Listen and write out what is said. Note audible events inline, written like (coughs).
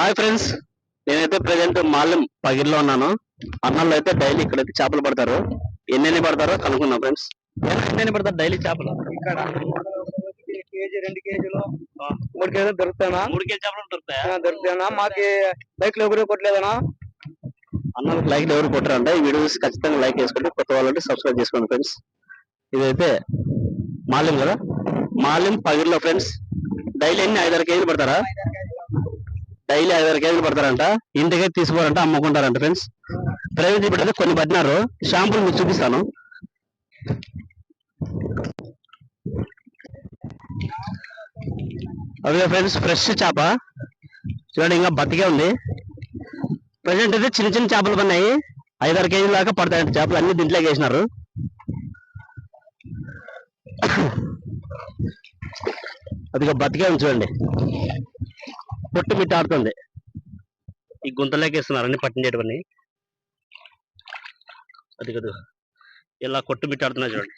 Hi friends నేనైతే present మాల్యం పగిరిలో ఉన్నాను. అన్నల్లో అయితే డైలీ ఇక్కడైతే చేపలు పడతారు. ఎన్నెన్ని పడతారో కనుక్కున్నాం ఫ్రెండ్స్ ఎన్నెన్ని పడతారు డైలీ చేపలు? ఇక్కడ కేజీ రెండు కేజీలు మూడు కేజీలు దొరుకుతానా మూడు కేజీ చేపలు దొరుకుతాయా? దొరుకుతానా మాకి బైక్లో ఎవరు కొట్టలేదనా అన్నలకు లైక్ ఎవరు కొట్టారంటే ఈ వీడియోస్ ఖచ్చితంగా లైక్ చేసుకోండి. కొత్త వాళ్ళంటే సబ్స్క్రైబ్ చేసుకోండి ఫ్రెండ్స్ ఇదైతే మాల్యం కదా? మాల్యం పగిరిలో ఫ్రెండ్స్ డైలీ ఎన్ని ఐదారు కేజీలు పడతారా? డైలీ ఐదారు కేజీలు పడతారంట. ఇంటికే తీసుకోరంట అమ్ముకుంటారంట ఫ్రెండ్స్ ప్రైవేట్ ఇప్పుడు కొన్ని పట్టినారు. షాంపులు మీకు చూపిస్తాను. అదే ఫ్రెండ్స్ ఫ్రెష్ చేప. చూడండి ఇంకా బతికే ఉంది. ప్రజెంట్ అయితే చిన్న చిన్న చేపలు పడినాయి. ఐదారు కేజీల దాకా పడతాయంట చేపలు. అన్ని దీంట్లోకి వేసినారు. (coughs) అదిగా బతికే ఉంది చూడండి. పొట్టు మిట్టాడుతుంది ఈ గుంతలోకి వేస్తున్నారు అన్ని పట్టించేటివన్నీ అది కదా ఇలా కొట్టు మిట్టాడుతున్నాయి చూడండి.